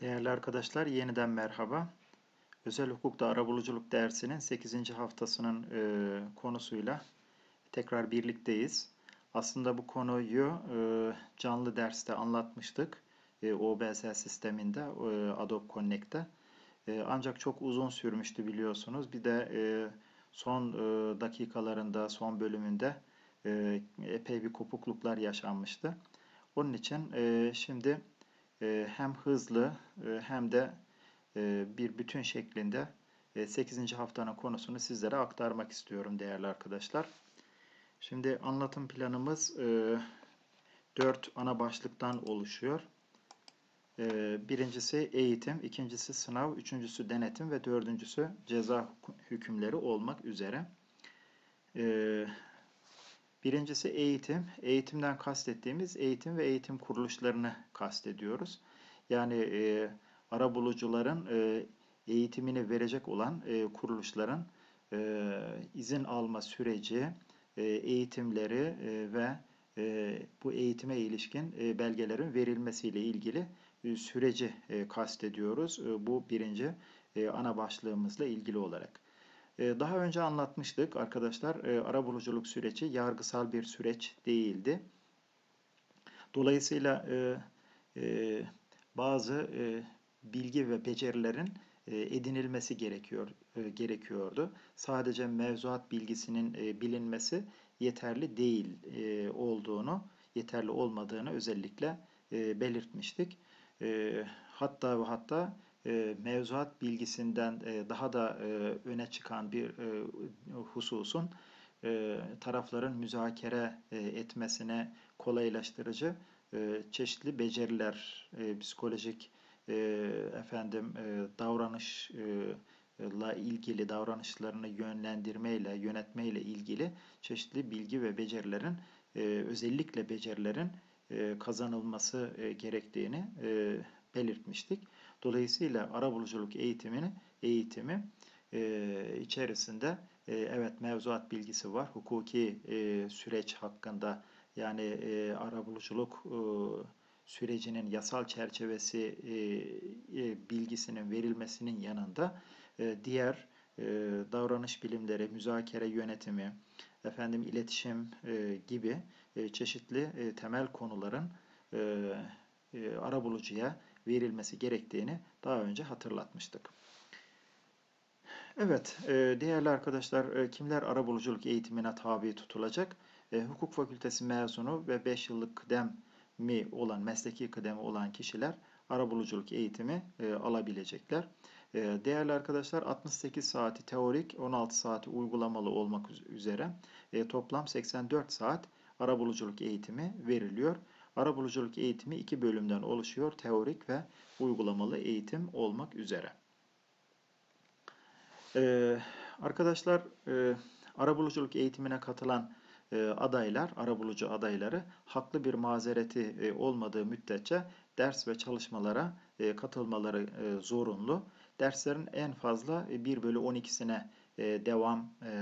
Değerli arkadaşlar, yeniden merhaba. Özel hukukta arabuluculuk dersinin 8. haftasının e, konusuyla tekrar birlikteyiz. Aslında bu konuyu e, canlı derste anlatmıştık. E, OBS sisteminde, e, Adobe Connect'te. E, ancak çok uzun sürmüştü biliyorsunuz. Bir de e, son e, dakikalarında, son bölümünde e, epey bir kopukluklar yaşanmıştı. Onun için e, şimdi hem hızlı e, hem de e, bir bütün şeklinde 8. haftanın konusunu sizlere aktarmak istiyorum değerli arkadaşlar. Şimdi anlatım planımız 4 ana başlıktan oluşuyor. Birincisi eğitim, ikincisi sınav, üçüncüsü denetim ve dördüncüsü ceza hükümleri olmak üzere. Birincisi eğitim. Eğitimden kastettiğimiz eğitim ve eğitim kuruluşlarını kastediyoruz. Yani e, arabulucuların e, eğitimini verecek olan e, kuruluşların e, izin alma süreci, e, eğitimleri e, ve e, bu eğitime ilişkin e, belgelerin verilmesiyle ilgili e, süreci e, kastediyoruz. E, bu birinci e, ana başlığımızla ilgili olarak. Ee, daha önce anlatmıştık arkadaşlar. E, arabuluculuk süreci yargısal bir süreç değildi. Dolayısıyla e, e, bazı bilgi ve becerilerin edinilmesi gerekiyor gerekiyordu. Sadece mevzuat bilgisinin bilinmesi yeterli değil olduğunu, yeterli olmadığını özellikle belirtmiştik. Hatta ve hatta mevzuat bilgisinden e, daha da e, öne çıkan bir hususun tarafların müzakere etmesine kolaylaştırıcı çeşitli beceriler, psikolojik efendim davranışla ilgili davranışlarını yönlendirmeyle, yönetmeyle ilgili çeşitli bilgi ve becerilerin özellikle becerilerin kazanılması gerektiğini belirtmiştik. Dolayısıyla arabuluculuk eğitimini eğitimi e, içerisinde e, evet mevzuat bilgisi var. Hukuki e, süreç hakkında yani e, arabuluculuk e, sürecinin yasal çerçevesi e, e, bilgisinin verilmesinin yanında e, diğer e, davranış bilimleri, müzakere yönetimi, efendim iletişim e, gibi e, çeşitli e, temel konuların e, e, arabulucuya verilmesi gerektiğini daha önce hatırlatmıştık. Evet, e, değerli arkadaşlar, e, kimler arabuluculuk eğitimine tabi tutulacak? E, hukuk fakültesi mezunu ve 5 yıllık kıdemi olan, mesleki kıdemi olan kişiler arabuluculuk eğitimi alabilecekler. Değerli arkadaşlar, 68 saati teorik, 16 saati uygulamalı olmak üzere toplam 84 saat arabuluculuk eğitimi veriliyor. Arabuluculuk eğitimi iki bölümden oluşuyor. Teorik ve uygulamalı eğitim olmak üzere. Ee, arkadaşlar e, arabuluculuk eğitimine katılan e, adaylar, arabulucu adayları haklı bir mazereti e, olmadığı müddetçe ders ve çalışmalara e, katılmaları e, zorunlu. Derslerin en fazla e, 1 bölü 12'sine e, devam e,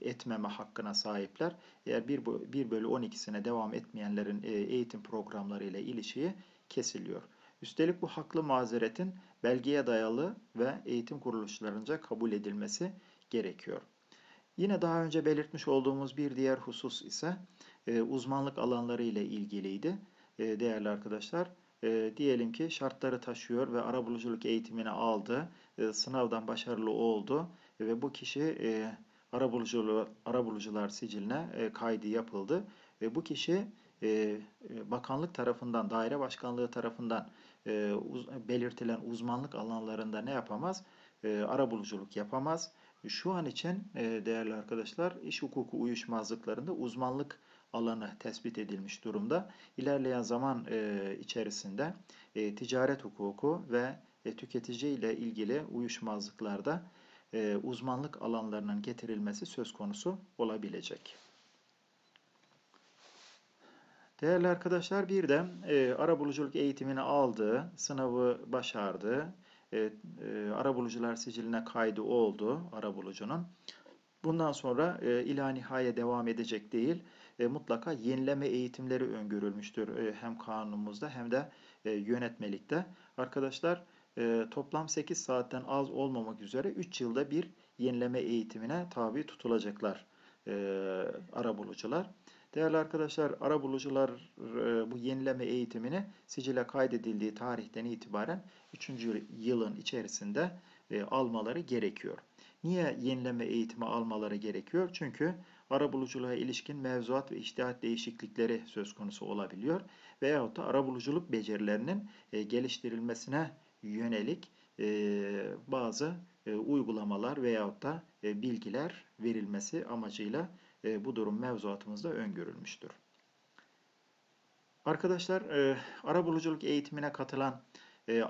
etmeme hakkına sahipler. Eğer 1, 1 bölü 12'sine devam etmeyenlerin e, eğitim programları ile ilişiği kesiliyor. Üstelik bu haklı mazeretin belgeye dayalı ve eğitim kuruluşlarınca kabul edilmesi gerekiyor. Yine daha önce belirtmiş olduğumuz bir diğer husus ise uzmanlık alanları ile ilgiliydi değerli arkadaşlar. Diyelim ki şartları taşıyor ve arabuluculuk eğitimini aldı, sınavdan başarılı oldu ve bu kişi e, arabulucular, arabulucular siciline e, kaydı yapıldı. Ve bu kişi e, e, bakanlık tarafından, daire başkanlığı tarafından e, uz, belirtilen uzmanlık alanlarında ne yapamaz? E, arabuluculuk yapamaz. Şu an için e, değerli arkadaşlar iş hukuku uyuşmazlıklarında uzmanlık alanı tespit edilmiş durumda. İlerleyen zaman e, içerisinde e, ticaret hukuku ve e, tüketici ile ilgili uyuşmazlıklarda e, uzmanlık alanlarının getirilmesi söz konusu olabilecek. Değerli arkadaşlar bir de e, arabuluculuk eğitimini aldı, sınavı başardı, e, e, arabulucular siciline kaydı oldu arabulucunun. Bundan sonra e, ila devam edecek değil. e, mutlaka yenileme eğitimleri öngörülmüştür e, hem kanunumuzda hem de e, yönetmelikte. Arkadaşlar e, toplam 8 saatten az olmamak üzere 3 yılda bir yenileme eğitimine tabi tutulacaklar e, arabulucular. Değerli arkadaşlar, arabulucular e, bu yenileme eğitimini sicile kaydedildiği tarihten itibaren 3. yılın içerisinde e, almaları gerekiyor. Niye yenileme eğitimi almaları gerekiyor? Çünkü arabuluculuğa ilişkin mevzuat ve iştihat değişiklikleri söz konusu olabiliyor. Veyahut da arabuluculuk becerilerinin e, geliştirilmesine yönelik e, bazı e, uygulamalar veyahut da e, bilgiler verilmesi amacıyla bu durum mevzuatımızda öngörülmüştür. Arkadaşlar arabuluculuk eğitimine katılan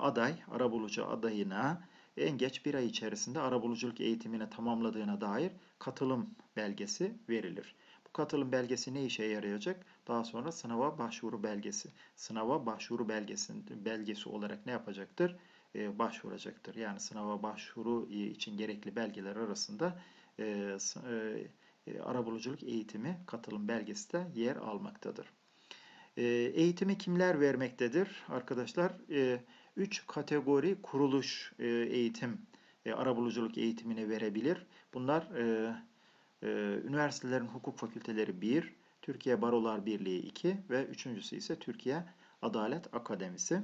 aday, arabulucu adayına en geç bir ay içerisinde arabuluculuk eğitimini tamamladığına dair katılım belgesi verilir. Bu katılım belgesi ne işe yarayacak? Daha sonra sınava başvuru belgesi. Sınava başvuru belgesi, belgesi olarak ne yapacaktır? Ee, başvuracaktır. Yani sınava başvuru için gerekli belgeler arasında e, e, e, arabuluculuk eğitimi katılım belgesi de yer almaktadır. E, eğitimi kimler vermektedir? Arkadaşlar 3 e, kategori kuruluş e, eğitim, e, arabuluculuk eğitimini verebilir. Bunlar e, e, üniversitelerin hukuk fakülteleri 1, Türkiye Barolar Birliği 2 ve üçüncüsü ise Türkiye Adalet Akademisi.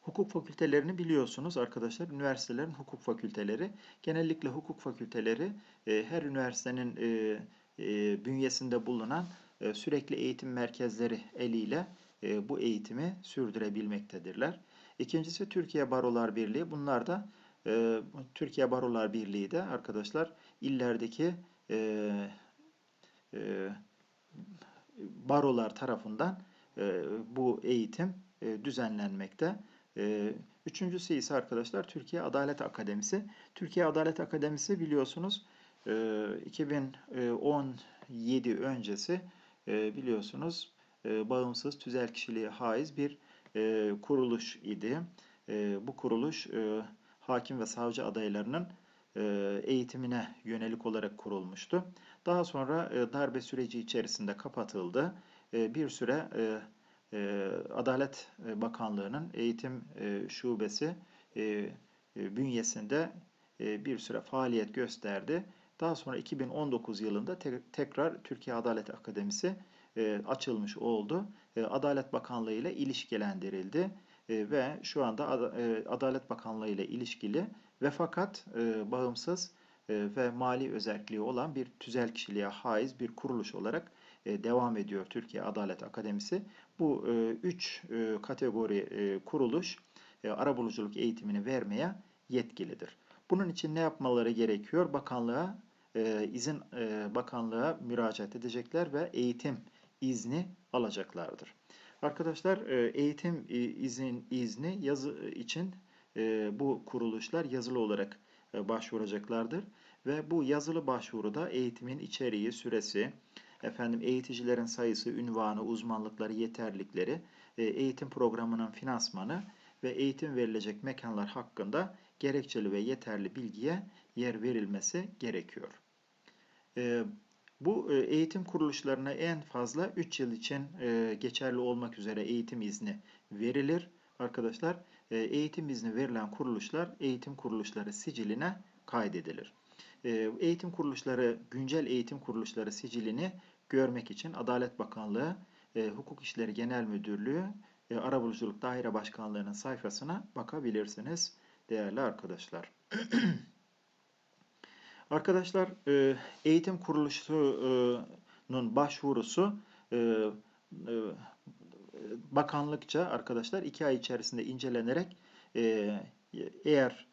Hukuk fakültelerini biliyorsunuz arkadaşlar. Üniversitelerin hukuk fakülteleri. Genellikle hukuk fakülteleri e, her üniversitenin e, e, bünyesinde bulunan e, sürekli eğitim merkezleri eliyle e, bu eğitimi sürdürebilmektedirler. İkincisi Türkiye Barolar Birliği. Bunlar da e, Türkiye Barolar Birliği de arkadaşlar illerdeki e, e, barolar tarafından e, bu eğitim e, düzenlenmekte. Ee, üçüncüsü ise arkadaşlar Türkiye Adalet Akademisi. Türkiye Adalet Akademisi biliyorsunuz 2017 e, öncesi e, biliyorsunuz e, bağımsız tüzel kişiliğe haiz bir kuruluş idi. Bu kuruluş hakim ve savcı adaylarının eğitimine yönelik olarak kurulmuştu. Daha sonra darbe süreci içerisinde kapatıldı. Bir süre Adalet e, Bakanlığı'nın eğitim e, şubesi e, bünyesinde bir süre faaliyet gösterdi. Daha sonra 2019 yılında tekrar Türkiye Adalet Akademisi açılmış oldu. Adalet Bakanlığı ile ilişkilendirildi ve şu anda Adalet Bakanlığı ile ilişkili ve fakat bağımsız ve mali özelliği olan bir tüzel kişiliğe haiz bir kuruluş olarak devam ediyor Türkiye Adalet Akademisi. Bu e, üç e, kategori e, kuruluş arabuluculuk eğitimini vermeye yetkilidir. Bunun için ne yapmaları gerekiyor? Bakanlığa izin bakanlığa müracaat edecekler ve eğitim izni alacaklardır. Arkadaşlar eğitim izin izni yazı için bu kuruluşlar yazılı olarak başvuracaklardır ve bu yazılı başvuruda eğitimin içeriği, süresi, efendim eğiticilerin sayısı, ünvanı, uzmanlıkları, yeterlikleri, e, eğitim programının finansmanı ve eğitim verilecek mekanlar hakkında gerekçeli ve yeterli bilgiye yer verilmesi gerekiyor. E, bu e, eğitim kuruluşlarına en fazla 3 yıl için geçerli olmak üzere eğitim izni verilir. Arkadaşlar eğitim izni verilen kuruluşlar eğitim kuruluşları siciline kaydedilir. Eğitim kuruluşları, güncel eğitim kuruluşları sicilini görmek için Adalet Bakanlığı e, Hukuk İşleri Genel Müdürlüğü e, Arabuluculuk Daire Başkanlığı'nın sayfasına bakabilirsiniz değerli arkadaşlar. arkadaşlar e, eğitim kuruluşunun başvurusu e, e, bakanlıkça arkadaşlar iki ay içerisinde incelenerek eğer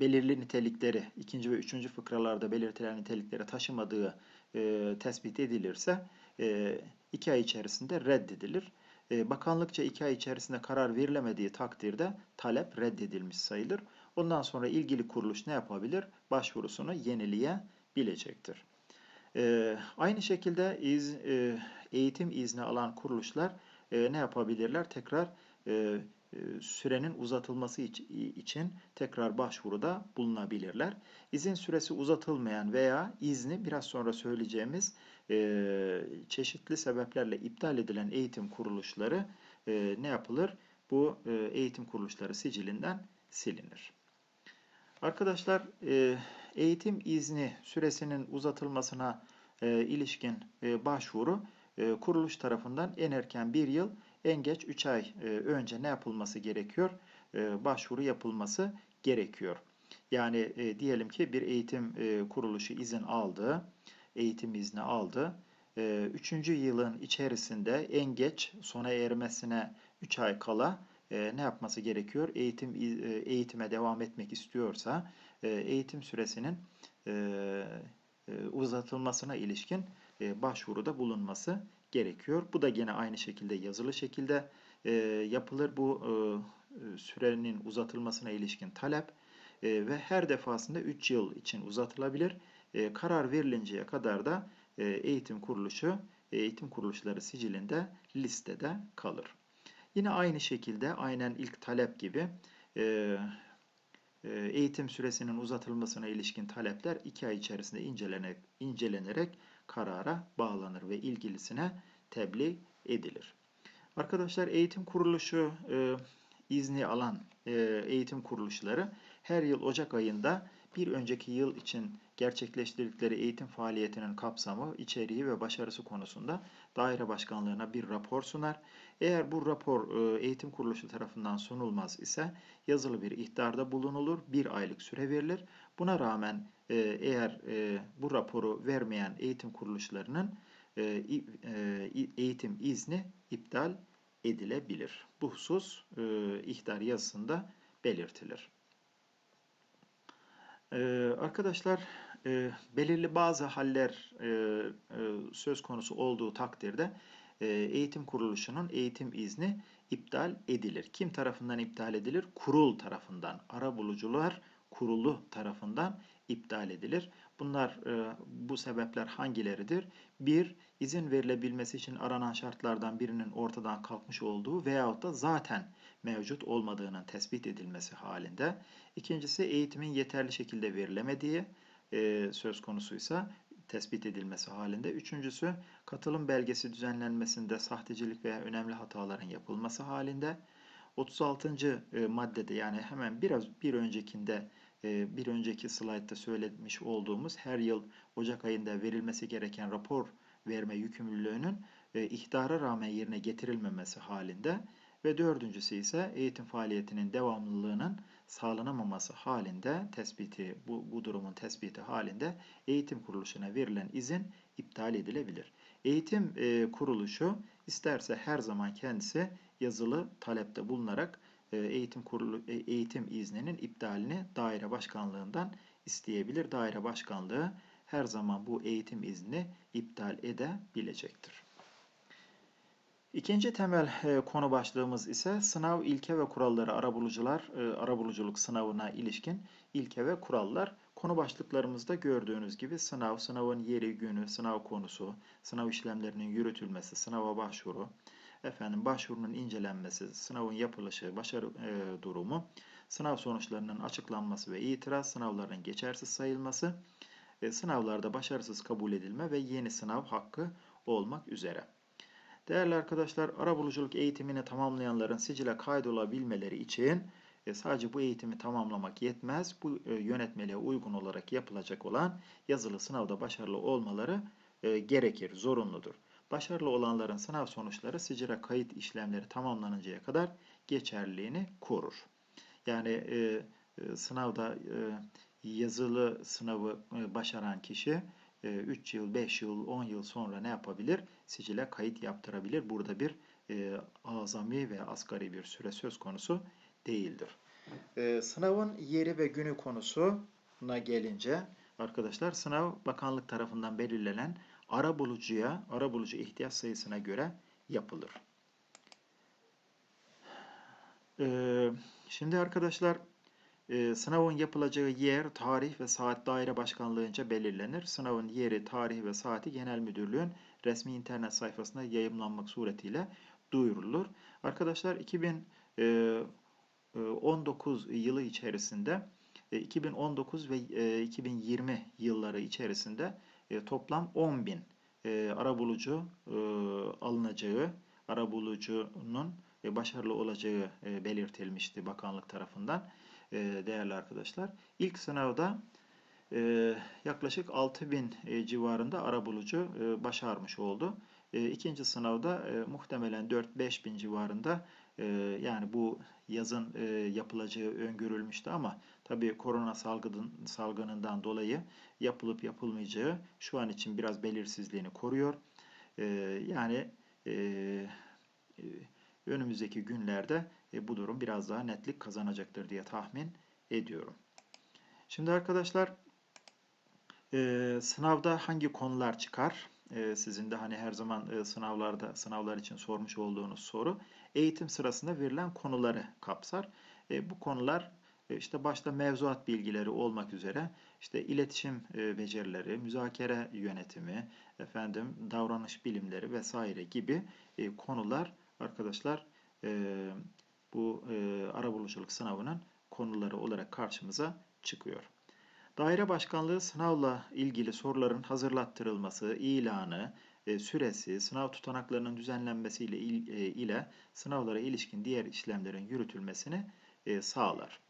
belirli nitelikleri ikinci ve üçüncü fıkralarda belirtilen nitelikleri taşımadığı tespit edilirse iki ay içerisinde reddedilir. Bakanlıkça iki ay içerisinde karar verilemediği takdirde talep reddedilmiş sayılır. Ondan sonra ilgili kuruluş ne yapabilir? Başvurusunu yenileyebilecektir. E, aynı şekilde iz, e, eğitim izni alan kuruluşlar e, ne yapabilirler? Tekrar e, e, sürenin uzatılması iç- için tekrar başvuruda bulunabilirler. İzin süresi uzatılmayan veya izni biraz sonra söyleyeceğimiz e, çeşitli sebeplerle iptal edilen eğitim kuruluşları e, ne yapılır? Bu eğitim kuruluşları sicilinden silinir. Arkadaşlar e, eğitim izni süresinin uzatılmasına e, ilişkin e, başvuru kuruluş tarafından en erken bir yıl en geç 3 ay önce ne yapılması gerekiyor? Başvuru yapılması gerekiyor. Yani diyelim ki bir eğitim kuruluşu izin aldı, eğitim izni aldı. Üçüncü yılın içerisinde en geç sona ermesine 3 ay kala e, ne yapması gerekiyor? Eğitim e, eğitime devam etmek istiyorsa e, eğitim süresinin e, e, uzatılmasına ilişkin e, başvuruda bulunması gerekiyor. Bu da gene aynı şekilde yazılı şekilde e, yapılır. Bu e, sürenin uzatılmasına ilişkin talep e, ve her defasında 3 yıl için uzatılabilir. E, karar verilinceye kadar da e, eğitim kuruluşu, eğitim kuruluşları sicilinde listede kalır. Yine aynı şekilde aynen ilk talep gibi e, e, eğitim süresinin uzatılmasına ilişkin talepler 2 ay içerisinde incelenerek, incelenerek karara bağlanır ve ilgilisine tebliğ edilir. Arkadaşlar eğitim kuruluşu e, izni alan e, eğitim kuruluşları her yıl Ocak ayında bir önceki yıl için gerçekleştirdikleri eğitim faaliyetinin kapsamı, içeriği ve başarısı konusunda daire başkanlığına bir rapor sunar. Eğer bu rapor e, eğitim kuruluşu tarafından sunulmaz ise yazılı bir ihtarda bulunulur, bir aylık süre verilir. Buna rağmen e, eğer e, bu raporu vermeyen eğitim kuruluşlarının eğitim izni iptal edilebilir. Bu husus ihtar yazısında belirtilir. Arkadaşlar belirli bazı haller söz konusu olduğu takdirde eğitim kuruluşunun eğitim izni iptal edilir. Kim tarafından iptal edilir? Kurul tarafından. Arabulucular kurulu tarafından iptal edilir. Bunlar bu sebepler hangileridir? Bir, izin verilebilmesi için aranan şartlardan birinin ortadan kalkmış olduğu veyahut da zaten mevcut olmadığının tespit edilmesi halinde. İkincisi eğitimin yeterli şekilde verilemediği e, söz konusuysa tespit edilmesi halinde. Üçüncüsü katılım belgesi düzenlenmesinde sahtecilik veya önemli hataların yapılması halinde. 36. E, maddede yani hemen biraz bir öncekinde e, bir önceki slaytta söylemiş olduğumuz her yıl Ocak ayında verilmesi gereken rapor verme yükümlülüğünün e, ihtara rağmen yerine getirilmemesi halinde ve dördüncüsü ise eğitim faaliyetinin devamlılığının sağlanamaması halinde tespiti bu, bu durumun tespiti halinde eğitim kuruluşuna verilen izin iptal edilebilir. Eğitim e, kuruluşu isterse her zaman kendisi yazılı talepte bulunarak e, eğitim kurulu e, eğitim izninin iptalini daire başkanlığından isteyebilir. Daire başkanlığı her zaman bu eğitim izni iptal edebilecektir. İkinci temel e, konu başlığımız ise sınav ilke ve kuralları arabulucular, e, arabuluculuk sınavına ilişkin ilke ve kurallar. Konu başlıklarımızda gördüğünüz gibi sınav, sınavın yeri, günü, sınav konusu, sınav işlemlerinin yürütülmesi, sınava başvuru, efendim başvurunun incelenmesi, sınavın yapılışı, başarı e, durumu, sınav sonuçlarının açıklanması ve itiraz, sınavların geçersiz sayılması, sınavlarda başarısız kabul edilme ve yeni sınav hakkı olmak üzere. Değerli arkadaşlar, arabuluculuk eğitimini tamamlayanların sicile kaydolabilmeleri için e, sadece bu eğitimi tamamlamak yetmez. Bu e, yönetmeliğe uygun olarak yapılacak olan yazılı sınavda başarılı olmaları e, gerekir, zorunludur. Başarılı olanların sınav sonuçları sicile kayıt işlemleri tamamlanıncaya kadar geçerliliğini korur. Yani e, e, sınavda e, yazılı sınavı e, başaran kişi 3 yıl, 5 yıl, 10 yıl sonra ne yapabilir? Sicile kayıt yaptırabilir. Burada bir e, azami ve asgari bir süre söz konusu değildir. E, sınavın yeri ve günü konusuna gelince arkadaşlar sınav bakanlık tarafından belirlenen ara bulucuya, ara bulucu ihtiyaç sayısına göre yapılır. E, şimdi arkadaşlar e, sınavın yapılacağı yer, tarih ve saat daire başkanlığınca belirlenir. Sınavın yeri, tarihi ve saati genel müdürlüğün resmi internet sayfasında yayımlanmak suretiyle duyurulur. Arkadaşlar 2019 yılı içerisinde e, 2019 ve e, 2020 yılları içerisinde e, toplam 10 bin e, arabulucu e, alınacağı, arabulucunun e, başarılı olacağı e, belirtilmişti bakanlık tarafından e, değerli arkadaşlar. İlk sınavda e, yaklaşık 6000 e, civarında arabulucu e, başarmış oldu. E, ikinci sınavda e, muhtemelen 4-5 bin civarında e, yani bu yazın e, yapılacağı öngörülmüştü ama tabii korona salgın, salgınından dolayı yapılıp yapılmayacağı şu an için biraz belirsizliğini koruyor. E, yani e, e, önümüzdeki günlerde e, bu durum biraz daha netlik kazanacaktır diye tahmin ediyorum. Şimdi arkadaşlar e, sınavda hangi konular çıkar? E, sizin de hani her zaman e, sınavlarda sınavlar için sormuş olduğunuz soru eğitim sırasında verilen konuları kapsar. E, bu konular e, işte başta mevzuat bilgileri olmak üzere işte iletişim e, becerileri, müzakere yönetimi, efendim davranış bilimleri vesaire gibi e, konular arkadaşlar bu e, arabuluculuk sınavının konuları olarak karşımıza çıkıyor. Daire başkanlığı sınavla ilgili soruların hazırlattırılması, ilanı, e, süresi, sınav tutanaklarının düzenlenmesi ile, e, ile sınavlara ilişkin diğer işlemlerin yürütülmesini e, sağlar.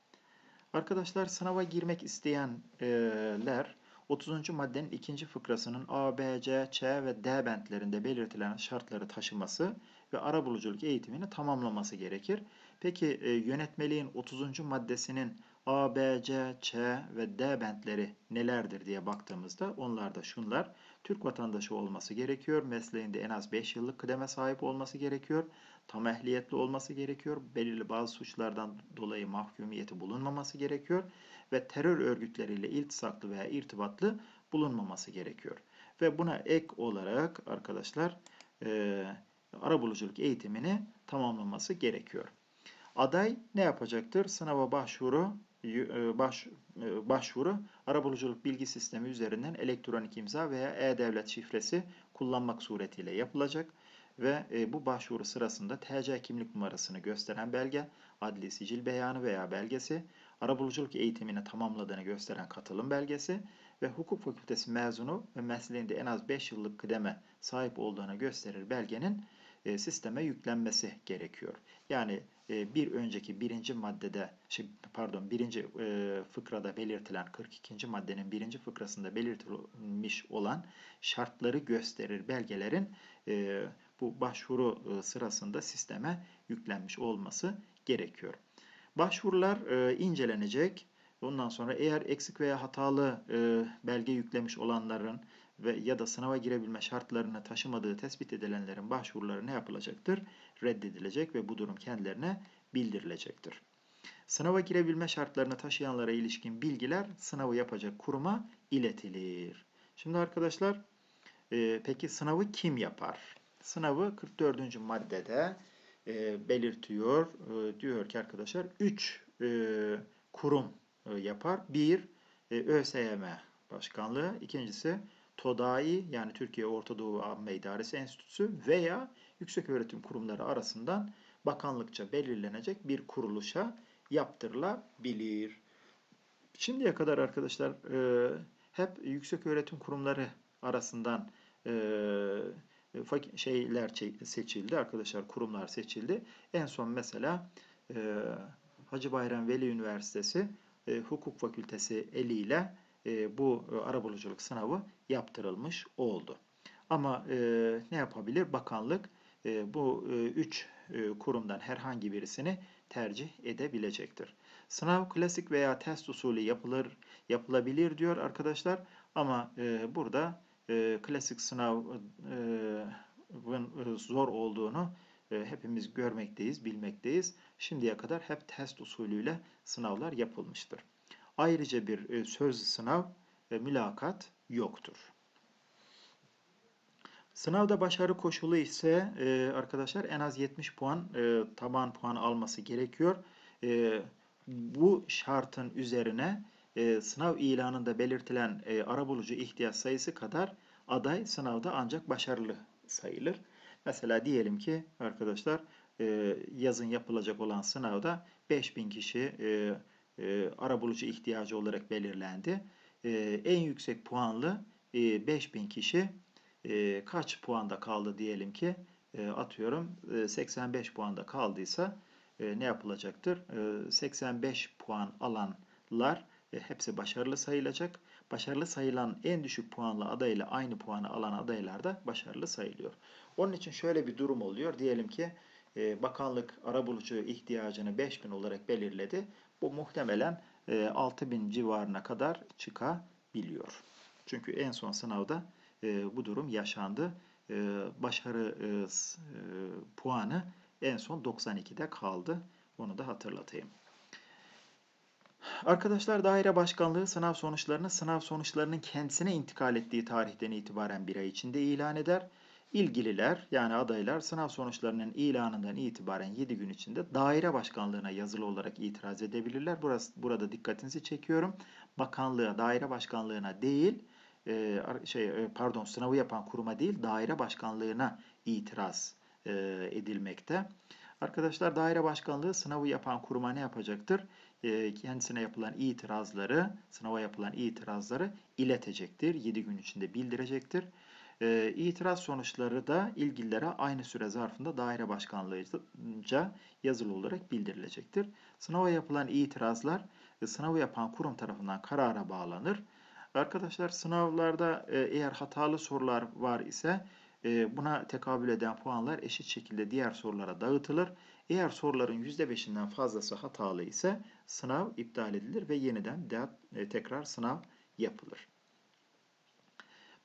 Arkadaşlar sınava girmek isteyenler 30. maddenin ikinci fıkrasının A, B, C, Ç ve D bentlerinde belirtilen şartları taşıması ve arabuluculuk eğitimini tamamlaması gerekir. Peki yönetmeliğin 30. maddesinin A, B, C, Ç ve D bentleri nelerdir diye baktığımızda onlar da şunlar. Türk vatandaşı olması gerekiyor. Mesleğinde en az 5 yıllık kıdeme sahip olması gerekiyor. Tam ehliyetli olması gerekiyor. Belirli bazı suçlardan dolayı mahkumiyeti bulunmaması gerekiyor. Ve terör örgütleriyle iltisaklı veya irtibatlı bulunmaması gerekiyor. Ve buna ek olarak arkadaşlar e, arabuluculuk eğitimini tamamlaması gerekiyor. Aday ne yapacaktır? Sınava başvuru e, baş, e, başvuru arabuluculuk bilgi sistemi üzerinden elektronik imza veya e-devlet şifresi kullanmak suretiyle yapılacak ve e, bu başvuru sırasında TC kimlik numarasını gösteren belge, adli sicil beyanı veya belgesi, arabuluculuk eğitimini tamamladığını gösteren katılım belgesi ve hukuk fakültesi mezunu ve mesleğinde en az 5 yıllık kıdeme sahip olduğunu gösterir belgenin sisteme yüklenmesi gerekiyor. Yani e, bir önceki birinci maddede, şey, pardon birinci e, fıkrada belirtilen 42. maddenin birinci fıkrasında belirtilmiş olan şartları gösterir belgelerin e, bu başvuru sırasında sisteme yüklenmiş olması gerekiyor. Başvurular incelenecek. Ondan sonra eğer eksik veya hatalı belge yüklemiş olanların ve ya da sınava girebilme şartlarını taşımadığı tespit edilenlerin başvuruları ne yapılacaktır? Reddedilecek ve bu durum kendilerine bildirilecektir. Sınava girebilme şartlarını taşıyanlara ilişkin bilgiler sınavı yapacak kuruma iletilir. Şimdi arkadaşlar e, peki sınavı kim yapar? Sınavı 44. maddede e, belirtiyor. E, diyor ki arkadaşlar 3 e, kurum e, yapar. 1 e, ÖSYM Başkanlığı, ikincisi TODAİ yani Türkiye Orta Doğu Amme İdaresi Enstitüsü veya yükseköğretim kurumları arasından bakanlıkça belirlenecek bir kuruluşa yaptırılabilir. Şimdiye kadar arkadaşlar e, hep yükseköğretim kurumları arasından e, şeyler seçildi arkadaşlar kurumlar seçildi. En son mesela e, Hacı Bayram Veli Üniversitesi e, Hukuk Fakültesi eliyle e, bu e, arabuluculuk sınavı yaptırılmış oldu. Ama e, ne yapabilir? Bakanlık e, bu üç kurumdan herhangi birisini tercih edebilecektir. Sınav klasik veya test usulü yapılır yapılabilir diyor arkadaşlar. Ama burada klasik sınavın zor olduğunu hepimiz görmekteyiz, bilmekteyiz. Şimdiye kadar hep test usulüyle sınavlar yapılmıştır. Ayrıca bir e, söz sınav ve mülakat yoktur. Sınavda başarı koşulu ise e, arkadaşlar en az 70 puan e, taban puan alması gerekiyor. Bu şartın üzerine sınav ilanında belirtilen arabulucu ihtiyaç sayısı kadar aday sınavda ancak başarılı sayılır. Mesela diyelim ki arkadaşlar yazın yapılacak olan sınavda 5000 kişi e, e, arabulucu ihtiyacı olarak belirlendi. E, en yüksek puanlı e, 5000 kişi e, kaç puanda kaldı diyelim ki atıyorum e, 85 puanda kaldıysa ne yapılacaktır? E, 85 puan alanlar hepsi başarılı sayılacak. Başarılı sayılan en düşük puanlı adayla aynı puanı alan adaylar da başarılı sayılıyor. Onun için şöyle bir durum oluyor. Diyelim ki bakanlık arabulucu ihtiyacını 5000 olarak belirledi. Bu muhtemelen e, 6000 civarına kadar çıkabiliyor. Çünkü en son sınavda e, bu durum yaşandı. E, başarı e, e, puanı en son 92'de kaldı. Onu da hatırlatayım. Arkadaşlar daire başkanlığı sınav sonuçlarını sınav sonuçlarının kendisine intikal ettiği tarihten itibaren bir ay içinde ilan eder. İlgililer yani adaylar sınav sonuçlarının ilanından itibaren 7 gün içinde daire başkanlığına yazılı olarak itiraz edebilirler. Burası, burada dikkatinizi çekiyorum. Bakanlığa, daire başkanlığına değil, e, şey e, pardon sınavı yapan kuruma değil, daire başkanlığına itiraz e, edilmekte. Arkadaşlar daire başkanlığı sınavı yapan kuruma ne yapacaktır? E, kendisine yapılan itirazları, sınava yapılan itirazları iletecektir. 7 gün içinde bildirecektir. E, itiraz sonuçları da ilgililere aynı süre zarfında daire başkanlığınca yazılı olarak bildirilecektir. Sınava yapılan itirazlar e, sınavı yapan kurum tarafından karara bağlanır. Arkadaşlar sınavlarda e, eğer hatalı sorular var ise e, buna tekabül eden puanlar eşit şekilde diğer sorulara dağıtılır. Eğer soruların %5'inden fazlası hatalı ise sınav iptal edilir ve yeniden de, e, tekrar sınav yapılır.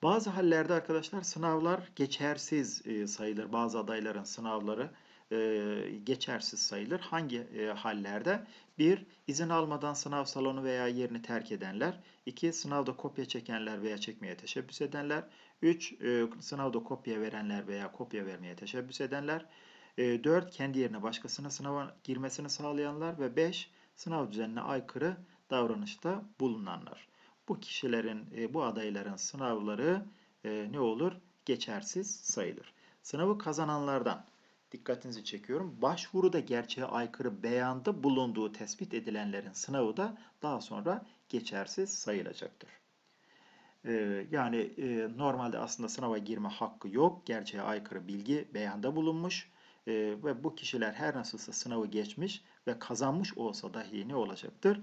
Bazı hallerde arkadaşlar sınavlar geçersiz e, sayılır. Bazı adayların sınavları e, geçersiz sayılır. Hangi e, hallerde? 1. izin almadan sınav salonu veya yerini terk edenler. 2. Sınavda kopya çekenler veya çekmeye teşebbüs edenler. 3. Sınavda kopya verenler veya kopya vermeye teşebbüs edenler. 4. Kendi yerine başkasının sınava girmesini sağlayanlar ve 5. Sınav düzenine aykırı davranışta bulunanlar. Bu kişilerin, e, bu adayların sınavları e, ne olur? Geçersiz sayılır. Sınavı kazananlardan dikkatinizi çekiyorum. Başvuruda gerçeğe aykırı beyanda bulunduğu tespit edilenlerin sınavı da daha sonra geçersiz sayılacaktır. E, yani normalde aslında sınava girme hakkı yok. Gerçeğe aykırı bilgi beyanda bulunmuş. Ve bu kişiler her nasılsa sınavı geçmiş ve kazanmış olsa dahi ne olacaktır?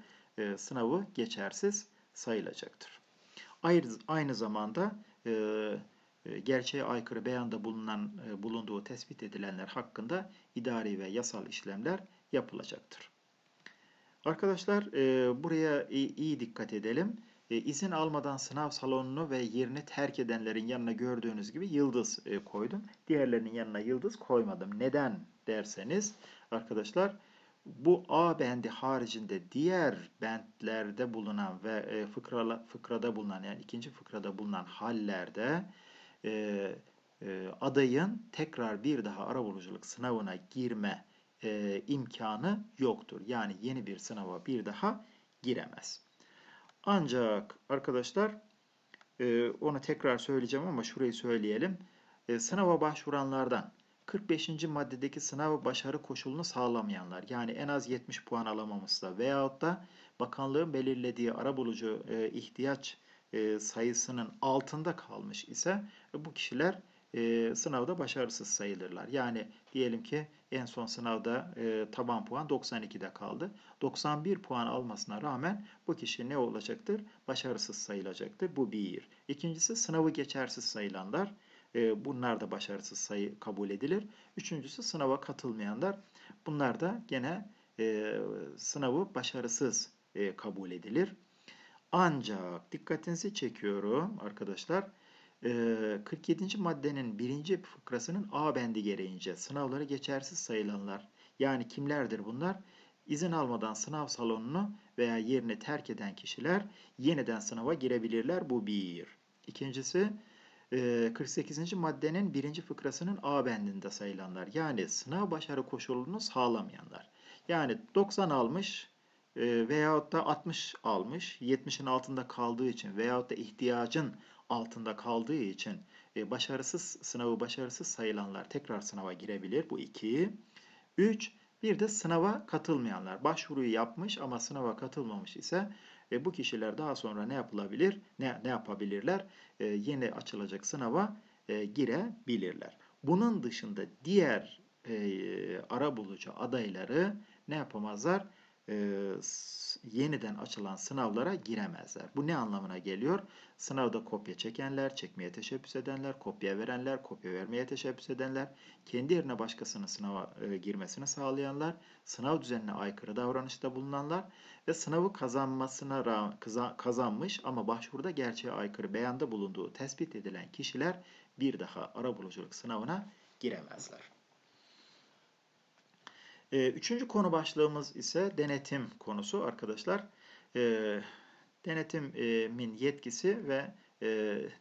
Sınavı geçersiz sayılacaktır. Aynı, zamanda e, e, gerçeğe aykırı beyanda bulunan e, bulunduğu tespit edilenler hakkında idari ve yasal işlemler yapılacaktır. Arkadaşlar buraya iyi, dikkat edelim. İzin almadan sınav salonunu ve yerini terk edenlerin yanına gördüğünüz gibi yıldız koydum. Diğerlerinin yanına yıldız koymadım. Neden derseniz arkadaşlar bu A bendi haricinde diğer bentlerde bulunan ve e, fıkrala, fıkrada bulunan yani ikinci fıkrada bulunan hallerde e, e, adayın tekrar bir daha arabuluculuk sınavına girme e, imkanı yoktur. Yani yeni bir sınava bir daha giremez. Ancak arkadaşlar e, onu tekrar söyleyeceğim ama şurayı söyleyelim. E, sınava başvuranlardan 45. maddedeki sınav başarı koşulunu sağlamayanlar yani en az 70 puan alamamışsa veyahut da bakanlığın belirlediği arabulucu e, ihtiyaç e, sayısının altında kalmış ise e, bu kişiler e, sınavda başarısız sayılırlar. Yani diyelim ki en son sınavda e, taban puan 92'de kaldı. 91 puan almasına rağmen bu kişi ne olacaktır? Başarısız sayılacaktır. Bu bir. İkincisi sınavı geçersiz sayılanlar. E, bunlar da başarısız sayı kabul edilir. Üçüncüsü sınava katılmayanlar. Bunlar da gene e, sınavı başarısız e, kabul edilir. Ancak dikkatinizi çekiyorum arkadaşlar. 47. maddenin birinci fıkrasının A bendi gereğince sınavları geçersiz sayılanlar yani kimlerdir bunlar? İzin almadan sınav salonunu veya yerini terk eden kişiler yeniden sınava girebilirler. Bu bir. İkincisi 48. maddenin birinci fıkrasının A bendinde sayılanlar yani sınav başarı koşulunu sağlamayanlar. Yani 90 almış veyahut da 60 almış 70'in altında kaldığı için veyahut da ihtiyacın altında kaldığı için başarısız sınavı başarısız sayılanlar tekrar sınava girebilir. Bu iki. Üç, bir de sınava katılmayanlar. Başvuruyu yapmış ama sınava katılmamış ise e, bu kişiler daha sonra ne yapılabilir? Ne, ne yapabilirler? E, yeni açılacak sınava e, girebilirler. Bunun dışında diğer e, ara bulucu adayları ne yapamazlar? E, yeniden açılan sınavlara giremezler. Bu ne anlamına geliyor? Sınavda kopya çekenler, çekmeye teşebbüs edenler, kopya verenler, kopya vermeye teşebbüs edenler, kendi yerine başkasının sınava e, girmesini sağlayanlar, sınav düzenine aykırı davranışta bulunanlar ve sınavı kazanmasına ra- kıza- kazanmış ama başvuruda gerçeğe aykırı beyanda bulunduğu tespit edilen kişiler bir daha arabuluculuk sınavına giremezler. Ee, Üçüncü konu başlığımız ise denetim konusu arkadaşlar. Ee, Denetimin yetkisi ve e,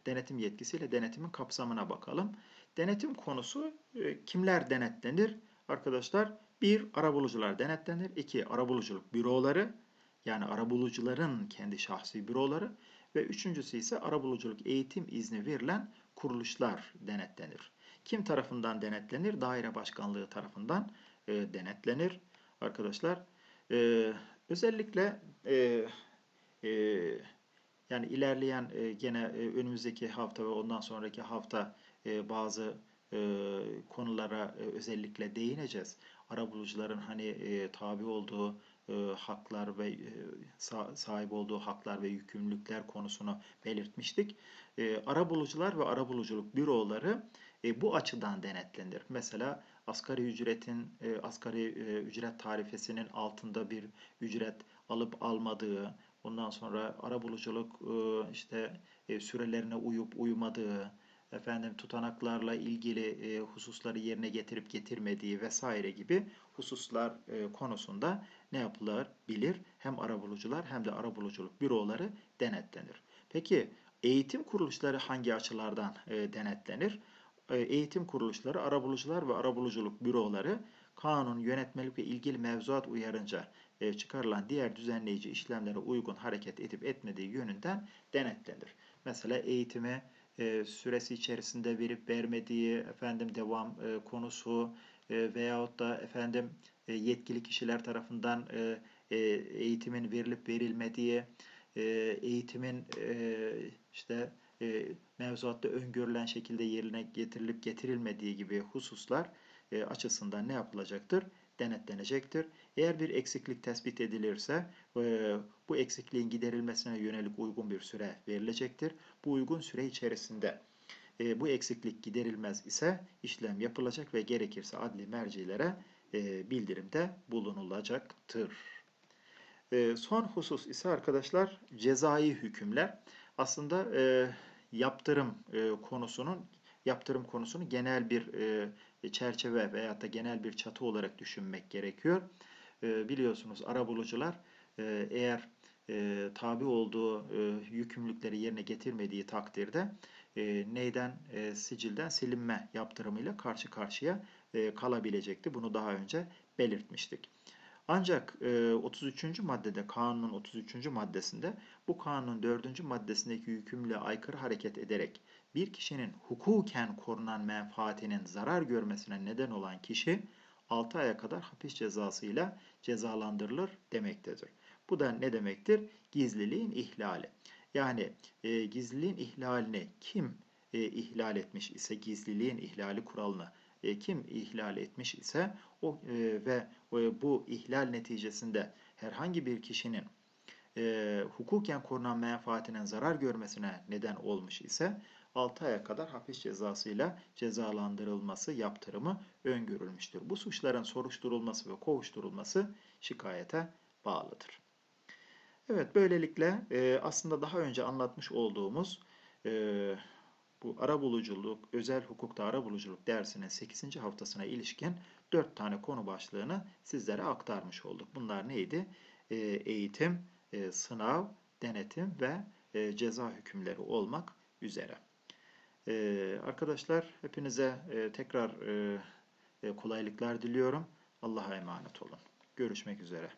denetim yetkisiyle denetimin kapsamına bakalım. Denetim konusu e, kimler denetlenir? Arkadaşlar bir arabulucular denetlenir. iki arabuluculuk büroları yani arabulucuların kendi şahsi büroları ve üçüncüsü ise arabuluculuk eğitim izni verilen kuruluşlar denetlenir. Kim tarafından denetlenir? Daire başkanlığı tarafından e, denetlenir arkadaşlar. E, özellikle e, e, yani ilerleyen e, gene e, önümüzdeki hafta ve ondan sonraki hafta e, bazı e, konulara e, özellikle değineceğiz. Arabulucuların hani e, tabi olduğu e, haklar ve e, sa- sahip olduğu haklar ve yükümlülükler konusunu belirtmiştik. E, arabulucular ve arabuluculuk büroları e, bu açıdan denetlenir. Mesela asgari ücretin e, asgari e, ücret tarifesinin altında bir ücret alıp almadığı, ondan sonra arabuluculuk e, işte e, sürelerine uyup uymadığı, efendim tutanaklarla ilgili e, hususları yerine getirip getirmediği vesaire gibi hususlar e, konusunda ne yapılabilir? Hem arabulucular hem de arabuluculuk büroları denetlenir. Peki eğitim kuruluşları hangi açılardan e, denetlenir? E, eğitim kuruluşları, arabulucular ve arabuluculuk büroları kanun, yönetmelik ve ilgili mevzuat uyarınca e, çıkarılan diğer düzenleyici işlemlere uygun hareket edip etmediği yönünden denetlenir. Mesela eğitimi e, süresi içerisinde verip vermediği, efendim devam konusu veyahut da efendim yetkili kişiler tarafından eğitimin verilip verilmediği, eğitimin işte mevzuatta öngörülen şekilde yerine getirilip getirilmediği gibi hususlar e, açısından ne yapılacaktır? Denetlenecektir. Eğer bir eksiklik tespit edilirse e, bu eksikliğin giderilmesine yönelik uygun bir süre verilecektir. Bu uygun süre içerisinde e, bu eksiklik giderilmez ise işlem yapılacak ve gerekirse adli mercilere bildirimde bulunulacaktır. Son husus ise arkadaşlar cezai hükümler. Aslında e, yaptırım e, konusunun yaptırım konusunu genel bir e, çerçeve veyahut da genel bir çatı olarak düşünmek gerekiyor. E, biliyorsunuz arabulucular e, eğer e, tabi olduğu e, yükümlülükleri yerine getirmediği takdirde e, neyden e, sicilden silinme yaptırımıyla karşı karşıya e, kalabilecekti. Bunu daha önce belirtmiştik. Ancak e, 33. maddede kanunun 33. maddesinde bu kanunun 4. maddesindeki yükümlülüğe aykırı hareket ederek bir kişinin hukuken korunan menfaatinin zarar görmesine neden olan kişi 6 aya kadar hapis cezasıyla cezalandırılır demektedir. Bu da ne demektir? Gizliliğin ihlali. Yani e, gizliliğin ihlalini kim e, ihlal etmiş ise gizliliğin ihlali kuralını e, kim ihlal etmiş ise o e, ve e, bu ihlal neticesinde herhangi bir kişinin hukuken korunan menfaatinin zarar görmesine neden olmuş ise 6 aya kadar hapis cezasıyla cezalandırılması yaptırımı öngörülmüştür. Bu suçların soruşturulması ve kovuşturulması şikayete bağlıdır. Evet, böylelikle aslında daha önce anlatmış olduğumuz bu arabuluculuk, özel hukukta arabuluculuk dersinin 8. haftasına ilişkin 4 tane konu başlığını sizlere aktarmış olduk. Bunlar neydi? E, eğitim, e, sınav, denetim ve e, ceza hükümleri olmak üzere. E, arkadaşlar hepinize e, tekrar e, e, kolaylıklar diliyorum. Allah'a emanet olun. Görüşmek üzere.